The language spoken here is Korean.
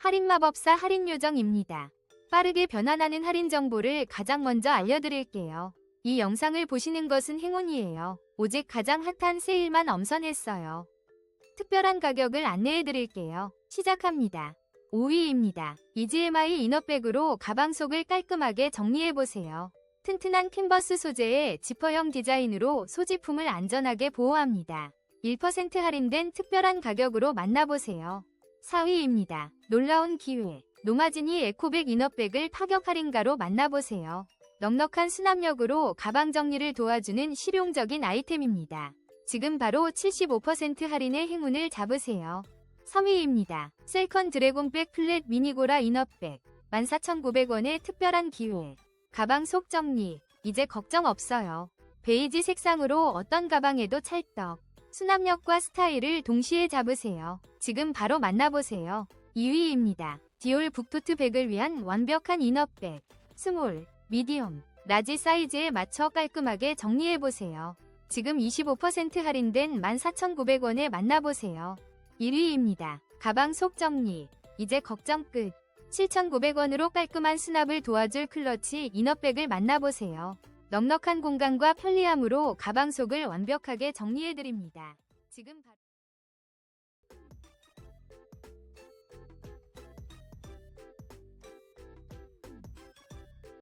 할인마법사 할인요정입니다. 빠르게 변환하는 할인 정보를 가장 먼저 알려드릴게요. 이 영상을 보시는 것은 행운이에요. 오직 가장 핫한 세일만 엄선했어요. 특별한 가격을 안내해드릴게요. 시작합니다. 5위입니다. EGMI 이너백으로 가방 속을 깔끔하게 정리해보세요. 튼튼한 캔버스 소재의 지퍼형 디자인으로 소지품을 안전하게 보호합니다. 1% 할인된 특별한 가격으로 만나보세요. 4위입니다. 놀라운 기회. 노마진이 에코백 이너백을 파격 할인가로 만나보세요. 넉넉한 수납력으로 가방 정리를 도와주는 실용적인 아이템입니다. 지금 바로 75% 할인의 행운을 잡으세요. 3위입니다. 셀컨 드래곤백 플랫 미니고라 이너백 14,900원의 특별한 기회. 가방 속 정리. 이제 걱정 없어요. 베이지 색상으로 어떤 가방에도 찰떡. 수납력과 스타일을 동시에 잡으세요. 지금 바로 만나보세요. 2위입니다. 디올 북토트 백을 위한 완벽한 이너백. 스몰, 미디엄, 라지 사이즈에 맞춰 깔끔하게 정리해보세요. 지금 25% 할인된 14,900원에 만나보세요. 1위입니다. 가방 속 정리. 이제 걱정 끝. 7,900원으로 깔끔한 수납을 도와줄 클러치 이너백을 만나보세요. 넉넉한 공간과 편리함으로 가방 속을 완벽하게 정리해드립니다. 지금 바로